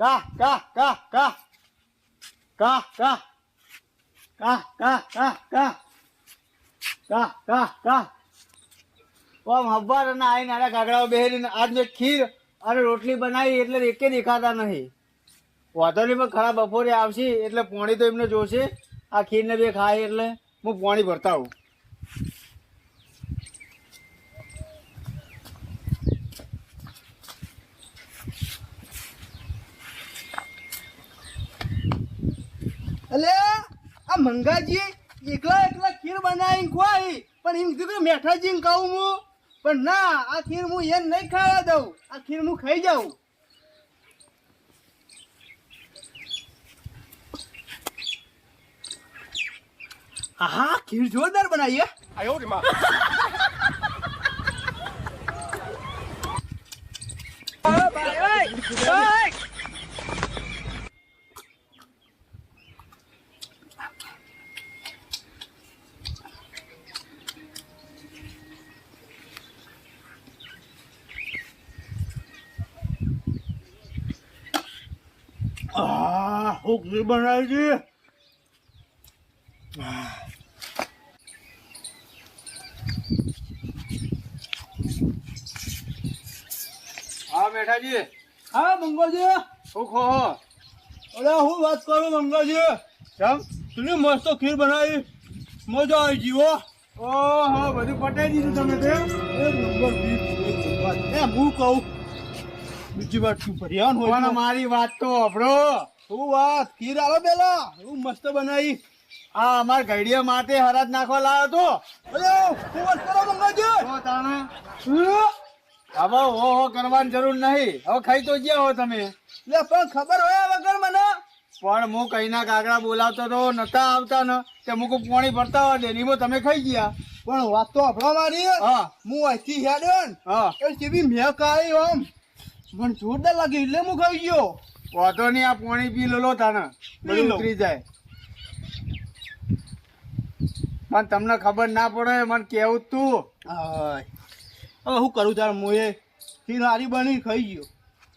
કા cá cá કા. કા કા. cá કા કા કા. કા કા કા. ઓમ હબ્બર અને આઈને નાના કાગડાઓ બેહીને આજ ખીર અને રોટલી બનાવી એટલે એકે દેખાતા નહીં. વાંધો નહીં, પણ ખરા બપોરે આવશે એટલે પોણી તો એમને જોશે. આ ખીરને બે ખાય એટલે હું પોણી ભરતા આવું. એટલે આ મંગાજી એકલા એકલા ખીર બનાવીને ખોઈ પણ એમ કીધું કે મેઠાજીને કહું હું. પણ ના, આ ખીર હું એમ નહીં ખાવા દઉં. આ ખીર હું ખાઈ જાઉં. હા ખીર જોરદાર બનાવી હે આ ખીર બનાવી છે. હા મેઠાજી. હા મંગળજી શું ખો અરે હું વાત કરું મંગળજી ચમ તું મસ્ત ખીર બનાવી. મજા આવી જીવો ઓહો બધું પટાઈ દીધું તમે તો. એ હું કહું. બીજી વાત શું ફરિયાન હોય પણ મારી વાત તો અભરો શું વાત? ખીર આલો પેલા હું મસ્ત બનાવી. આ અમાર ઘડિયા માટે હરાજ નાખવા લાવ્યો તો અરે હું વાત કરો મંગાજી તો તાણે. હવે હો હો કરવાની જરૂર નહીં. હવે ખાઈ તો ગયા હો તમે. લે પણ ખબર હોય વગર મને? પણ હું કઈના કાગડા બોલાવતો તો નતા આવતા ને. તે મુકુ પાણી ભરતા હોય ડેરીમાં તમે ખાઈ ગયા. પણ વાત તો આપણા મારી. હા. હું અહીંથી હેડ્યો ને હા. એ જેવી મેક આવી આમ મને જોરદાર લાગે એટલે હું ખાઈ ગયો. વાંધો નહીં આ પાણી પી લો તાને બધું ઉતરી જાય. પણ તમને ખબર ના પડે મને કેવું તું. હવે શું કરું તાર મોએ? ખીર હારી બની ખાઈ ગયો.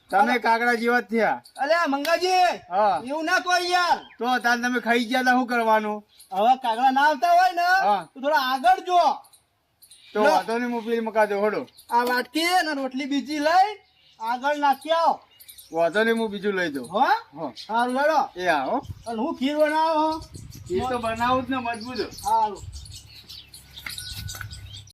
તમે કાગડા જેવા થયા. અલે મંગાજી. હા. એવું ના કોઈ યાર. તો તાર તમે ખાઈ ગયા તા શું કરવાનું? હવે કાગડા ના આવતા હોય ને હા. તો થોડા આગળ જો. તો. વાંધો નહીં હું પેલી મકા દો હોડો આ વાટકી અને રોટલી બીજી લઈ. આગળ નાખી આવો વાંધો નહીં હું બીજું લઈ દઉં. હા? હા. સારું હેડો. એ આવો અને હું ખીર બનાવો ખીર તો બનાવું જ ને મજબૂત. સારું